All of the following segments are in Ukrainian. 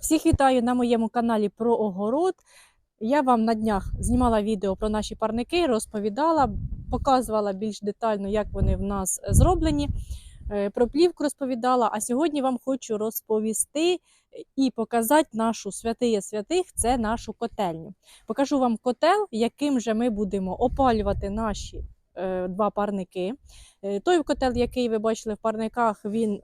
Всіх вітаю на моєму каналі про огород. Я вам на днях знімала відео про наші парники, розповідала, показувала більш детально, як вони в нас зроблені. е, Про плівку розповідала. А сьогодні вам хочу розповісти і показати нашу святиє святих це нашу котельню. Покажу вам котел, яким же ми будемо опалювати наші е, два парники. Е, Той котел, який ви бачили в парниках, він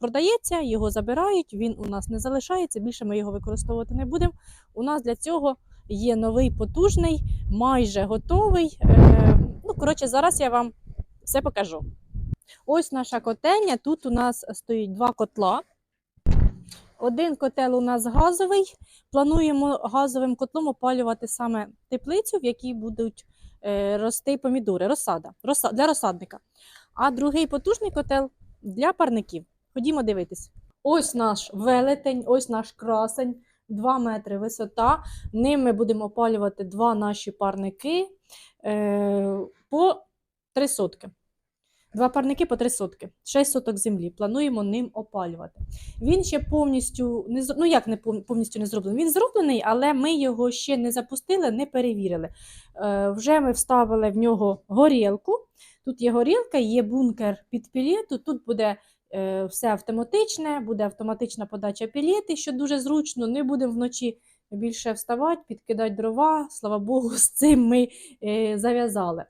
продається, його забирають, він у нас не залишається, більше ми його використовувати не будемо. У нас для цього є новий потужний, майже готовий. Е, Ну, коротше, зараз я вам все покажу. Ось наша котельня. Тут у нас стоїть два котла. Один котел у нас газовий. Плануємо газовим котлом опалювати саме теплицю, в якій будуть е, рости помідори, розсада, для розсадника. А другий потужний котел для парників. Ходімо дивитись. Ось наш велетень, ось наш красень, 2 метри висота. Ним ми будемо опалювати два наші парники е, по 3 сотки. Два парники по 3 сотки, 6 соток землі. Плануємо ним опалювати. Він ще повністю не ну як не повністю не зроблений. Він зроблений, але ми його ще не запустили, не перевірили. Е, вже ми вставили в нього горілку. Тут є горілка, є бункер під пілету. Тут буде е, все автоматичне, буде автоматична подача пілети, що дуже зручно. Не будемо вночі більше вставати, підкидати дрова. Слава Богу, з цим ми е, зав'язали.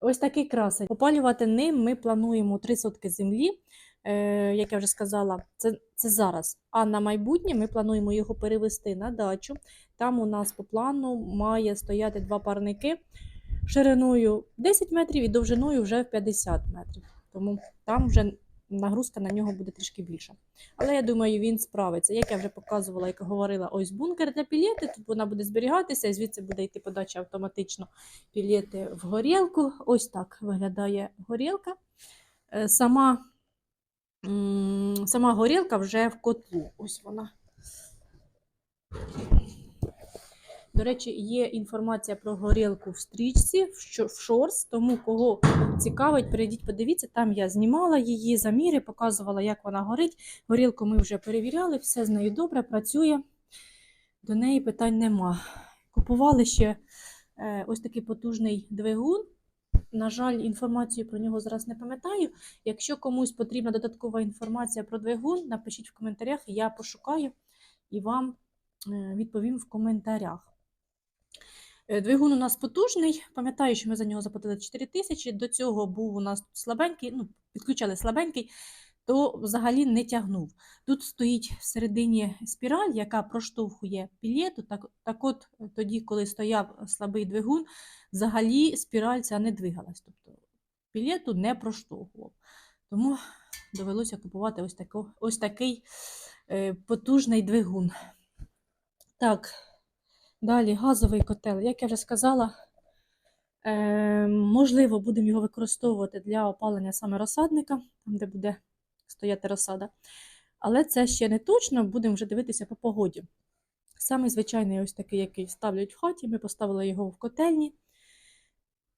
Ось такий красень. Опалювати ним ми плануємо 3 сотки землі. Е, як я вже сказала, це, це зараз. А на майбутнє ми плануємо його перевести на дачу. Там у нас по плану має стояти два парники шириною 10 метрів і довжиною вже в 50 метрів. Тому там вже нагрузка на нього буде трішки більша. Але я думаю, він справиться. Як я вже показувала, як говорила, ось бункер для пілети. Тут вона буде зберігатися, і звідси буде йти подача автоматично пілети в горілку. Ось так виглядає горілка. Е, Сама, сама горілка вже в котлу. Ось вона. До речі, є інформація про горілку в стрічці, в шорс, тому кого цікавить, перейдіть, подивіться. Там я знімала її заміри, показувала, як вона горить. Горілку ми вже перевіряли, все з нею добре, працює. До неї питань нема. Купували ще е, ось такий потужний двигун. На жаль, інформацію про нього зараз не пам'ятаю. Якщо комусь потрібна додаткова інформація про двигун, напишіть в коментарях, я пошукаю і вам е, відповім в коментарях. Е, Двигун у нас потужний. Пам'ятаю, що ми за нього заплатили 4 тисячі. До цього був у нас слабенький, ну, підключали слабенький, то взагалі не тягнув. Тут стоїть всередині спіраль, яка проштовхує пілету. Так, так от тоді, коли стояв слабий двигун, взагалі спіраль ця не двигалась. Тобто пілету не проштовхував. Тому довелося купувати ось, тако, ось такий е, потужний двигун. Так, далі газовий котел. Як я вже сказала, е, можливо, будемо його використовувати для опалення саме розсадника, там, де буде стояти розсада. Але це ще не точно, будемо вже дивитися по погоді. Саме звичайний ось такий, який ставлять в хаті, ми поставили його в котельні,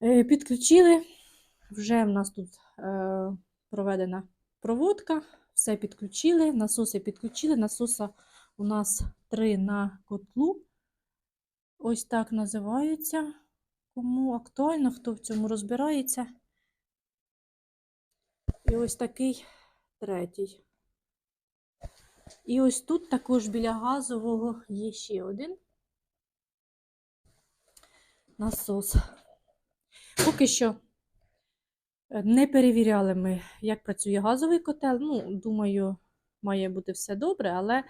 е, підключили. Вже в нас тут е, проведена проводка, все підключили, насоси підключили. Насоса у нас три на котлу. Ось так називаються. Кому актуально, хто в цьому розбирається. І ось такий третій. І ось тут також біля газового є ще один насос. Поки що е, не перевіряли ми, як працює газовий котел. Ну, думаю, має бути все добре, але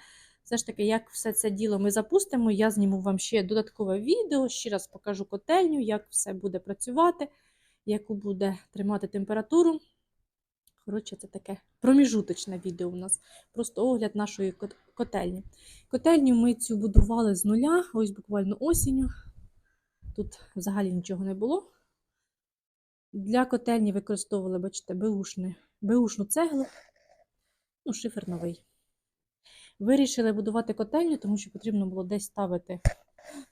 все ж таки, як все це діло ми запустимо, я зніму вам ще додаткове відео, ще раз покажу котельню, як все буде працювати, яку буде тримати температуру. Коротше, це таке проміжуточне відео у нас. Просто огляд нашої котельні. Котельню ми цю будували з нуля, ось буквально осінню. Тут взагалі нічого не було. Для котельні використовували, бачите, беушну цеглу, ну, шифер новий. Вирішили будувати котельню, тому що потрібно було десь ставити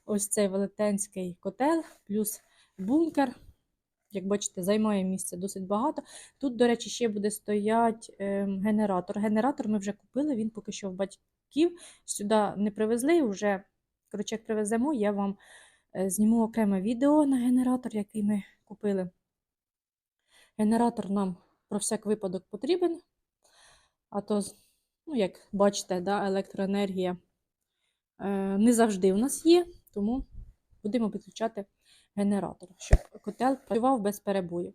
ось цей велетенський котел, плюс бункер. Як бачите, займає місце досить багато. Тут, до речі, ще буде стояти ем, генератор. Генератор ми вже купили, він поки що в, бать... ків. Сюди не привезли, вже, коротше, як привеземо, я вам е, зніму окреме відео на генератор, який ми купили. Генератор нам про всяк випадок потрібен. А то, ну, як бачите, да, електроенергія е, не завжди у нас є, тому будемо підключати генератор, щоб котел працював без перебоїв.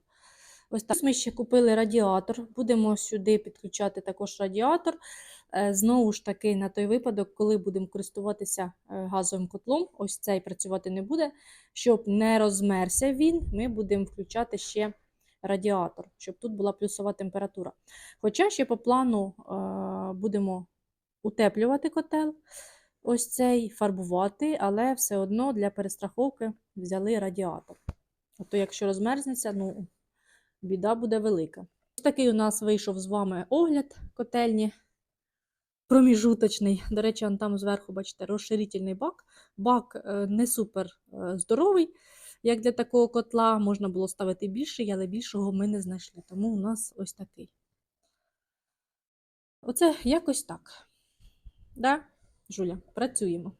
Ось так ми ще купили радіатор. Будемо сюди підключати також радіатор. Е, Знову ж таки, на той випадок, коли будемо користуватися е, газовим котлом, ось цей працювати не буде. Щоб не розмерся він, ми будемо включати ще радіатор, щоб тут була плюсова температура. Хоча ще по плану будемо утеплювати котел, ось цей фарбувати, але все одно для перестраховки взяли радіатор. А то якщо розмерзнеться, ну, біда буде велика. Ось такий у нас вийшов з вами огляд котельні. Проміжуточний. До речі, там зверху, бачите, розширительний бак. Бак е, не супер е, здоровий, як для такого котла. Можна було ставити більший, але більшого ми не знайшли. Тому у нас ось такий. Оце якось так. Да, Жуля, працюємо.